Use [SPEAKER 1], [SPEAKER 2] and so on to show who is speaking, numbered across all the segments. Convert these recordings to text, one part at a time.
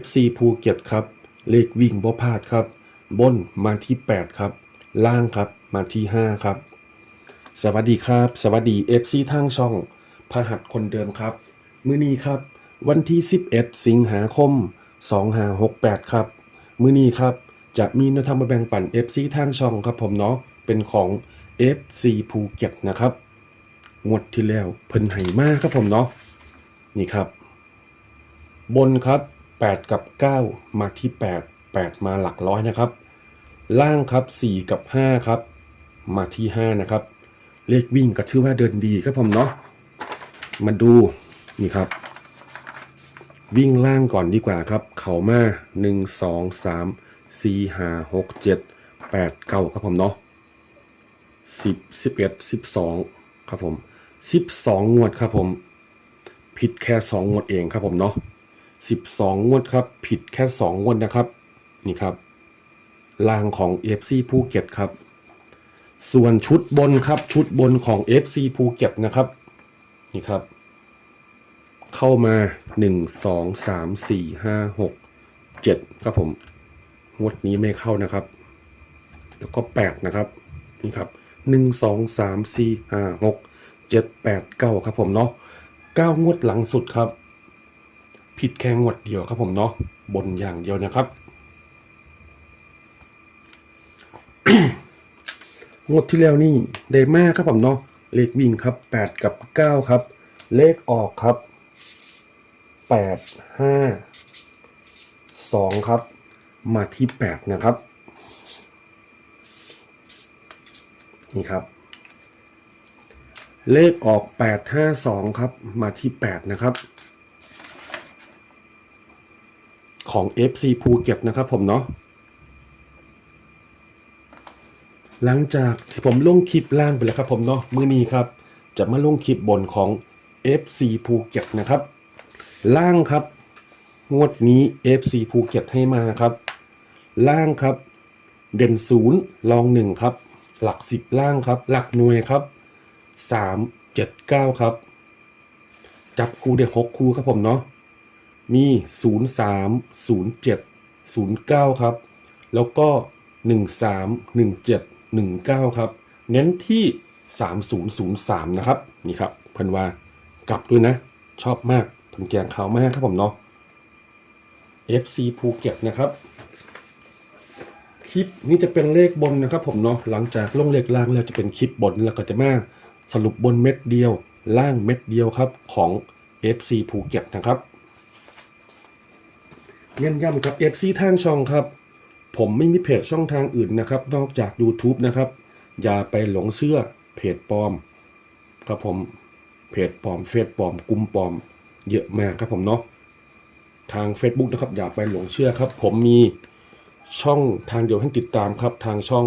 [SPEAKER 1] FC ภูเก็ตครับ เลขวิ่งบ่พลาดครับ บนมาที่ 8 ครับ ล่างครับมาที่ 5 ครับ สวัสดีครับ สวัสดี FC ทางช่องพหัสคนเดิมครับ มื้อนี้ครับ วันที่ 11 สิงหาคม 2568 ครับ มื้อนี้ครับ จะมีนวทางมาแบ่งปัน FC ทางช่องครับผมเนาะเป็นของ FC ภูเก็ตนะครับงวดที่แล้วเพิ่นไห้มากครับผมเนาะนี่ครับ บนครับ 8 กับ 9 มาที่ 8 8 มาหลักร้อยนะครับ ล่างครับ 4 กับ 5 ครับ มาที่ 5 นะครับ เลขวิ่งก็ชื่อว่าเดินดีครับผมเนาะมาดูนี่ครับ วิ่งล่างก่อนดีกว่าครับ เขามา 1 2 3 4 5 6 7 8 9 ครับผมเนาะ10 11 12 ครับผม 12 งวดครับผม ผิดแค่ 2 งวดเองครับผมเนาะ 12 งวดครับ ผิดแค่ 2 งวดนะครับ นี่ครับลางของ FC ภูเก็ตครับ ส่วนชุดบนครับชุดบนของ FC ภูเก็ตนะครับ นี่ครับ เข้ามา 1 2 3 4 5 6 7 ครับผม งวดนี้ไม่เข้านะครับ แล้วก็ 8 นะครับ นี่ครับ 1 2 3 4 5 6 7 8 9 ครับผมเนาะ9งวดหลังสุดครับ ผิดแค่งวดเดียวครับผมเนาะบนอย่างเดียวนะครับ งวดที่แล้วนี่ได้มากครับผมเนาะเลขวิ่งครับ 8 กับ 9 ครับ เลขออกครับ 8 5 2 ครับ มาที่ 8 นะครับ นี่ครับ เลขออก 852 ครับ มาที่ 8 นะครับ ของ FC ภูเก็ตนะครับผมเนาะหลังจากผมลงคลิปล่างไปแล้วครับผมเนาะมือนี้ครับ จะมาลงคลิปบนของ FC ภูเก็ตนะครับ ล่างครับ งวดนี้ FC ภูเก็ตให้มาครับ ล่างครับ เด่นศูนย์ลองหนึ่งครับ หลักสิบล่างครับ หลักหน่วยครับสามเจ็ดเก้าครับ จับคู่เด็กหกคู่ครับผมเนาะ มีศูนย์สามศูนย์เจ็ดศูนย์เก้าครับ แล้วก็หนึ่งสามหนึ่งเจ็ดหนึ่งเก้าครับ เน้นที่สามศูนย์ศูนย์สามนะครับ นี่ครับเพิ่นว่ากลับด้วยนะ ชอบมากเพิ่นแกงขาวมากครับผมเนาะ FC ภูเก็ตนะครับ คลิปนี้จะเป็นเลขบนนะครับผมเนาะ หลังจากลงเลขล่างแล้วจะเป็นคลิปบนแล้วก็จะมาสรุปบนเม็ดเดียว ล่างเม็ดเดียวครับของ FC ภูเก็ตนะครับ เน้นย้ำกับ FC ทางช่องครับ ผมไม่มีเพจช่องทางอื่นนะครับ นอกจาก YouTube นะครับ อย่าไปหลงเชื่อเพจปลอม ครับผมเพจปลอมเฟซปลอมกลุ่มปลอม เยอะมากครับผมเนาะทาง Facebook นะครับ อย่าไปหลงเชื่อครับ ผมมีช่องทางเดียวให้ติดตามครับ ทางช่อง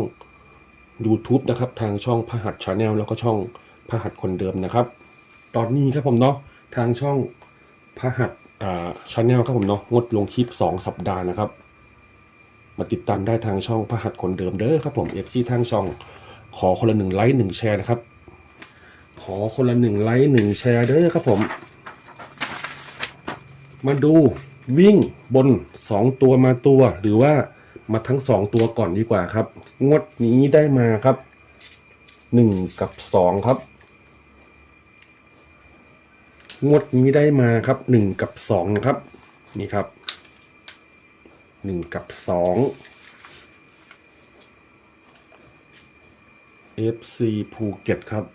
[SPEAKER 1] YouTube นะครับ ทางช่องพหัสชาแนลแล้วก็ช่องพหัสคนเดิมนะครับ ตอนนี้ครับผมเนาะทางช่องพหัส ชาแนลครับผมเนาะงดลงคลิป 2 สัปดาห์นะครับ มาติดตามได้ทางช่องพหัสคนเดิมเด้อครับผม FC ทางช่อง ขอคนละหนึ่งไลค์หนึ่งแชร์นะครับ ขอคนละหนึ่งไลค์หนึ่งแชร์เด้อครับผม มาดูวิ่งบน 2 ตัวมาตัว หรือว่ามาทั้ง 2 ตัวก่อนดีกว่าครับ งวดนี้ได้มาครับ 1 กับ 2 ครับ งวดนี้ได้มาครับ1กับ2นะครับ นี่ครับ1กับ2 FC ภูเก็ตครับ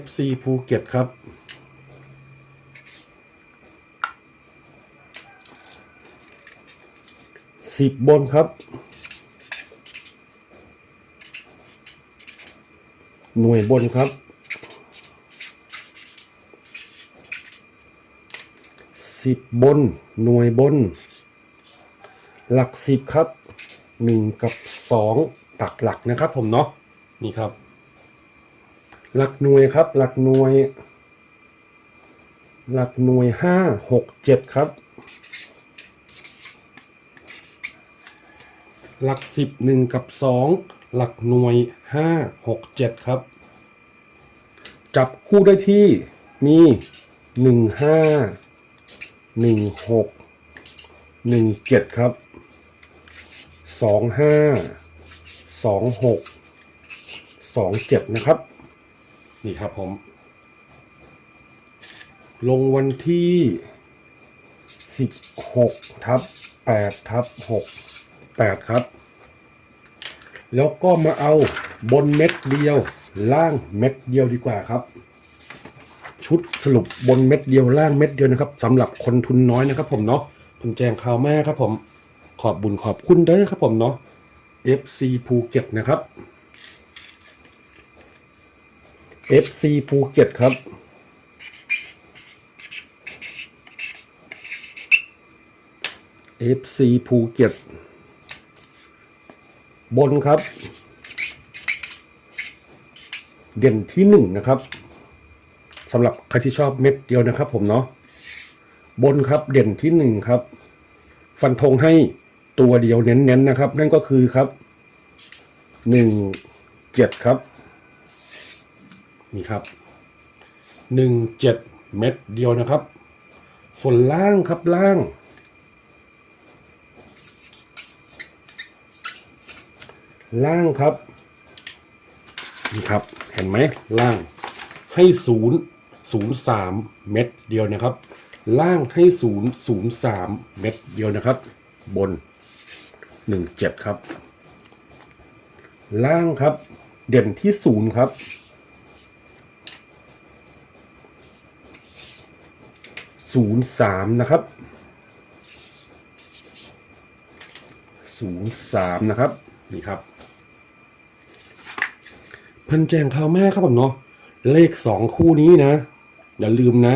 [SPEAKER 1] FC ภูเก็ตครับ สิบบนครับ หน่วยบนครับสิบบน หน่วยบน หลักสิบครับหนึ่งกับสองตักหลักนะครับ ผมเนาะนี่ครับ หลักหน่วยครับ หลักหน่วย หลักหน่วยห้าหกเจ็ดครับ หลักสิบหนึ่งกับสองหลักหน่วยห้าหกเจ็ดครับ จับคู่ได้ที่มีหนึ่งห้าหนึ่งหกหนึ่งเจ็ดครับสองห้าสองหกสองเจ็ดนะครับ นี่ครับผม ลงวันที่สิบหกทับแปดทับหก แปดครับ แล้วก็มาเอาบนเม็ดเดียว ล่างเม็ดเดียวดีกว่าครับ ชุดสรุปบนเม็ดเดียวล่างเม็ดเดียวนะครับสำหรับคนทุนน้อยนะครับ ผมเนาะเพิ่งแจ้งข่าวแม่ครับ ผมขอบบุญขอบคุณเด้อครับ ผมเนาะ FC ภูเก็ตนะครับ FC ภูเก็ตครับ FC ภูเก็ต บนครับ เด่นที่หนึ่งนะครับสำหรับใครที่ชอบเม็ดเดียวนะครับ ผมเนาะบนครับเด่นที่หนึ่งครับ ฟันธงให้ตัวเดียวเน้นๆนะครับ นั่นก็คือครับหนึ่งเจ็ดครับ นี่ครับหนึ่งเจ็ดเม็ดเดียวนะครับ ส่วนล่างครับล่าง ล่างครับนี่ครับเห็นไหมล่างให้ศูนย์ศูนย์สามเม็ดเดียวนะครับ ล่างให้ศูนย์ศูนย์สามเม็ดเดียวนะครับ บนหนึ่งเจ็ดครับ ล่างครับ เด่นที่ศูนย์ครับศูนย์สามนะครับศูนย์สามนะครับ นี่ครับ เพิ่นแจ้งข่าวแม่ครับผมเนาะเลขสองคู่นี้นะ อย่าลืมนะ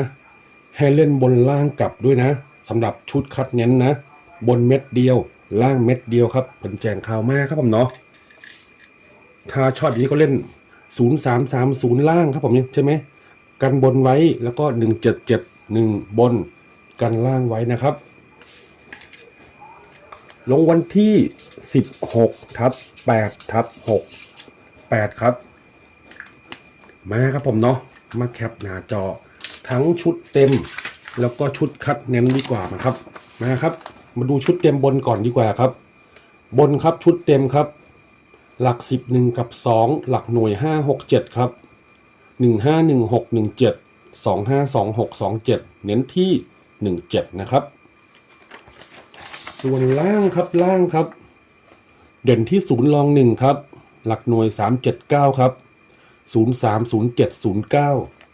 [SPEAKER 1] ให้เล่นบนล่างกลับด้วยนะสำหรับชุดคัดเน้นนะ บนเม็ดเดียว ล่างเม็ดเดียวครับเพิ่นแจ้งข่าวแม่ครับผมเนาะถ้าชอบอย่างนี้ก็เล่น 0 3 3 0 ล่างครับผมใช่ไหมกันบนไว้แล้วก็ 1 7 7 1 บนกันล่างไว้นะครับ ลงวันที่ 16ทับ8ทับ6 8 ครับ มาครับผมเนาะมาแคปหน้าจอ ทั้งชุดเต็ม แล้วก็ชุดคัดเน้นดีกว่านะครับมาครับ มาดูชุดเต็มบนก่อนดีกว่าครับ บนครับชุดเต็มครับ หลักสิบหนึ่งกับสองหลักหน่วยห้าหกเจ็ดครับหนึ่งห้าหนึ่งหกหนึ่งเจ็ดสองห้าสองหกสองเจ็ดเน้นที่หนึ่งเจ็ดนะครับ ส่วนล่างครับล่างครับ เด่นที่ศูนย์รองหนึ่งครับ หลักหน่วยสามเจ็ดเก้าครับ ศูนย์สามศูนย์เจ็ดศูนย์เก้า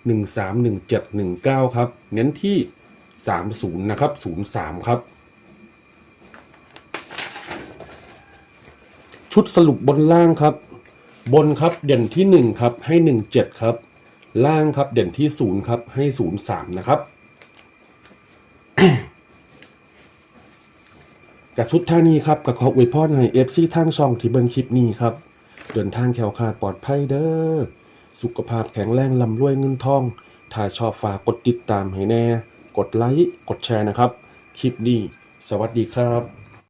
[SPEAKER 1] หนึ่งสามหนึ่งเจ็ดหนึ่งเก้าครับ เน้นที่สามศูนย์นะครับศูนย์สามครับ ชุดสรุปบนล่างครับ บนครับเด่นที่หนึ่งครับ ให้หนึ่งเจ็ดครับ ล่างครับเด่นที่ศูนย์ครับ ให้ศูนย์สามนะครับกับสุดท่านี้ครับกับขออวยพรให้เอฟซีทางช่องที่เบิ่งคลิปนี้ครับ เดินทางแขวขาดปลอดภัยเด้อ สุขภาพแข็งแรงลำรวยเงินทอง ถ้าชอบฝากกดติดตามให้แน่ กดไลค์ กดแชร์นะครับ คลิปนี้ สวัสดีครับ